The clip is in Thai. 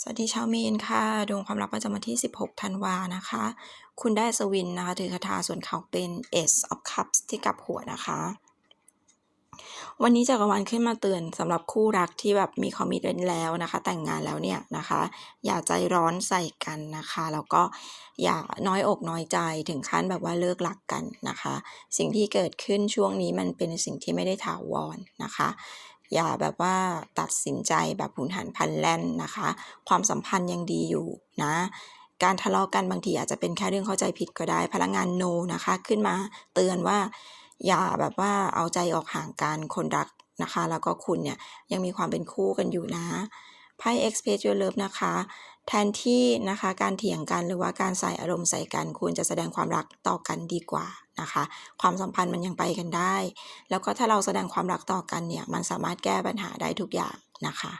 สวัสดีชาวมีนค่ะ ดวงความรักประจำวันที่ 16 ธันวานะคะ คุณได้สวินนะคะ ถือคาถาส่วนเขาเป็น Ace of Cups ที่กลับหัวนะคะ วันนี้จักรวาลขึ้นมาเตือนสำหรับคู่รักที่แบบมีคอมมิตเมนต์แล้วนะคะ แต่งงานแล้วเนี่ยนะคะ อย่าใจร้อนใส่กันนะคะ แล้วก็อย่าน้อยอกน้อยใจถึงขั้นแบบว่าเลิกรักกันนะคะ สิ่งที่เกิดขึ้นช่วงนี้มันเป็นสิ่งที่ไม่ได้ถาวรนะคะ อย่าแบบว่าตัดสินใจแบบหุนหันพลันแล่นนะคะ ความสัมพันธ์ยังดีอยู่นะการทะเลาะกันบางทีอาจจะเป็นแค่เรื่องเข้าใจผิดก็ได้ พลังงานโนนะคะ ขึ้นมาเตือนว่า อย่าแบบว่าเอาใจออกห่างกันคนรักนะคะ แล้วก็คุณเนี่ยยังมีความเป็นคู่กันอยู่นะไพ่ Express Your Love นะคะ แทนที่นะคะการเถียงกันหรือว่าการใส่อารมณ์ใส่กันควรจะแสดงความรักต่อกันดีกว่านะคะ ความสัมพันธ์มันยังไปกันได้ แล้วก็ถ้าเราแสดงความรักต่อกันเนี่ยมันสามารถแก้ปัญหาได้ทุกอย่างนะคะ